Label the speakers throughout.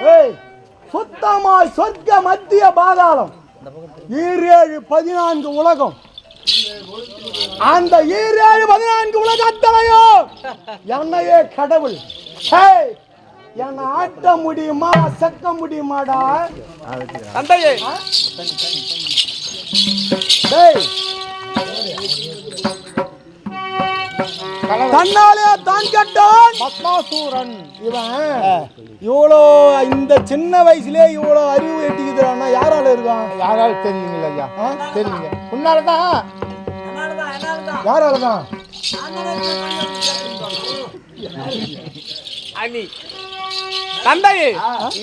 Speaker 1: ஏய் சுத்தமாய் சொர்க்க மத்திய பாதாளம். ஈரேழு பதினான்கு உலகம். அந்த ஈரேழு பதினான்கு உலகத்தலையோ என்னையே கடவுள். என்னை ஆட்ட முடியுமா அசக்க முடியுமாடா?
Speaker 2: தந்தையே.
Speaker 1: தன்னாலே தான் கட்டான்
Speaker 3: பத்மாசூரன்
Speaker 1: இவன். இவ்வளோ இந்த சின்ன வயசுலயே இவ்வளோ அறிவு எட்டிக்குதுன்னா யாரால இருக்கான்?
Speaker 3: யாராலும் தெரியலீங்களா ஐயா. தெரியலீங்க முன்னால்தான்
Speaker 1: யாரால தான்
Speaker 2: அனி தந்தையே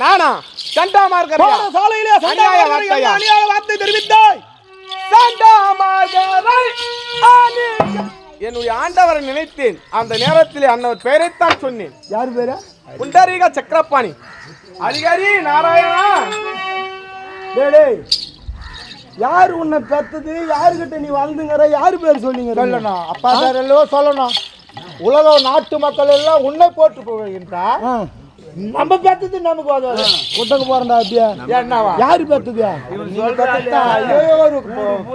Speaker 2: நானா? சண்டா மார்க்கறியா
Speaker 1: போன சாலையிலே
Speaker 2: அநியாய
Speaker 1: வார்த்தை தெரிவித்தாய்.
Speaker 2: சண்டா மார்க்கரை அனி என்னுடைய ஆண்டவரை நினைத்தேன். அந்த நேரத்திலே அன்னவர் பெயரைத்தான் சொன்னேன்.
Speaker 1: யார் பேரு?
Speaker 2: புண்டரீக சக்கரபாணி. அதிகாரி நாராயணா.
Speaker 1: டேய் டேய். யார் உன்னை பெத்தது? யாருகிட்ட நீ வளர்ந்துங்கிற யாரு பேர் சொன்னீங்க?
Speaker 3: சொல்லணும் அப்பா பேர் எல்லாம் சொல்லணும் உலக நாட்டு மக்கள் எல்லாம் உன்னை போட்டு போகின்றார் நம்ம பெத்தது நமக்கு உதவாது
Speaker 1: குட்டக்கு போறேன்டா அப்படியே?
Speaker 3: என்னவா?
Speaker 1: யாரு பெத்தது?
Speaker 3: ஒரு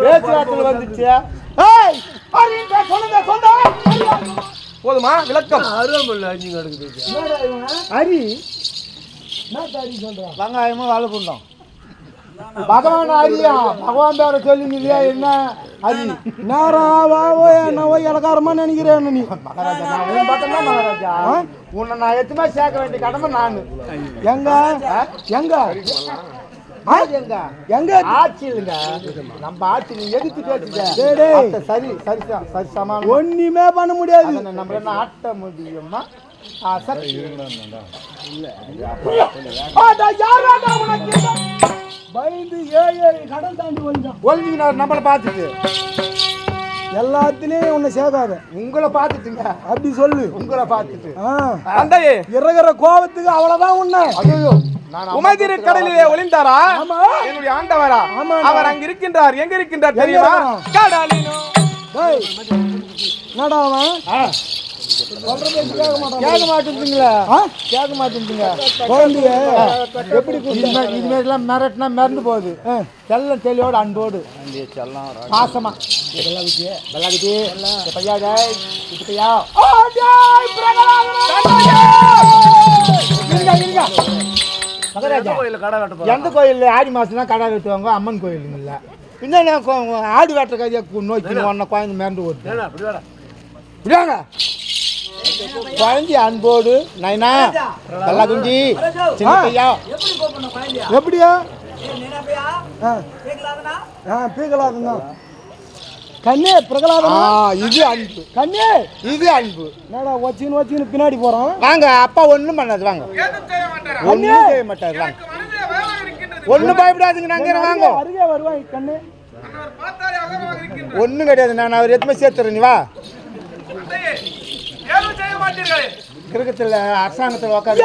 Speaker 3: பேச்சுவார்த்தை வந்துச்சு
Speaker 1: ஏய்
Speaker 2: போதுமா விளக்கம்.
Speaker 1: சொல்றான்
Speaker 3: வெங்காயமும் வாழை புண்டோம் பகவான் ஹரியா பகவான் பேரை சொல்லிங்க இல்லையா என்ன?
Speaker 1: நேரம் வாவோ என்னவோ இலக்காரமா நினைக்கிறேன் நீ.
Speaker 3: மகாராஜா நான் பக்கம்தான் மகாராஜா. உன்னை நான் எத்துமே சேர்க்க வேண்டிய கடமை நானு.
Speaker 1: எங்க? எங்க?
Speaker 3: எங்க?
Speaker 1: எங்க?
Speaker 3: ஆட்சி இல்லைங்க. நம்ம ஆட்சி நீ எதிர்த்து பேசுங்க சரி சரி சரி சமானம்
Speaker 1: ஒண்ணுமே பண்ண முடியாது.
Speaker 3: நம்ம என்ன ஆட்ட முடியுமா? ஆ, சரி.
Speaker 1: ஆடா, யாராடா உனக்கு இந்த- பயந்து ஏழு ஏழு கடன் தாண்டி
Speaker 3: நம்மளை பார்த்துட்டு.
Speaker 1: எல்லாத்துலயும் உன்னை சேர்க்காத
Speaker 3: உங்களை பார்த்துட்டுங்க.
Speaker 1: அப்படி சொல்லு.
Speaker 3: உங்களை பார்த்துட்டு.
Speaker 2: தந்தையே.
Speaker 1: இறகுற கோபத்துக்கு அவ்வளவுதான் உன்னை.
Speaker 2: உமைதிரு கடலிலே ஒளிந்தாரா. என்னுடைய ஆண்டவரா. அவர் அங்க இருக்கின்றார் எங்க இருக்கின்றார் தெரியுமா? கடலினோ
Speaker 1: டேய், என்னடா அவன்? கேட்க
Speaker 3: கேட்க மாட்டேங்குதுங்களா
Speaker 1: ஆ?
Speaker 3: கேட்க மாட்டேங்குதுங்க
Speaker 1: குழந்தைய. எப்படி
Speaker 3: இனிமேல் இனிமேலாம் மிரட்டினா மிரண்டு போகுது. செல்லம் தெளிவோட அன்போடு. பாசமா. வெள்ளாக்குட்டி பையா இது இருங்க இருங்க. மகராஜா. எந்த கோயில் ஆடி மாசம் தான் கடை வெட்டுவாங்க அம்மன் கோயிலுங்கல்ல பின்னாடி கொ- ஆடு வெட்டுற கையை நோக்கி ஒன்ன குழந்தை மிரண்டு ஓடுது விடாங்க குழந்தை அன்போடு நைனா வெள்ளா குஞ்சி சின்ன பையா.
Speaker 1: எப்படியா? ஆ. தான் கண்ணே
Speaker 3: ஆ,
Speaker 1: பிரகலாதம்
Speaker 3: இது அன்பு.
Speaker 1: கண்ணே!
Speaker 3: இது அன்பு.
Speaker 1: என்னடா வச்சுன்னு வச்சுன்னு பின்னாடி போறான்?
Speaker 3: வாங்க அப்பா ஒண்ணும் பண்ணாது வாங்க. ஒண்ணும் செய்ய மாட்டாரு வாங்க. ஒண்ணும் பயப்படாதுங்க நாங்க வாங்க.
Speaker 1: அருகே- வருவான் கண்ணு?
Speaker 3: ஒண்ணும் கிடையாது நான் அவர் எதுவுமே சேர்த்துறேன் நீ வா. கிரகத்துல அரசாங்கத்துல உட்காந்து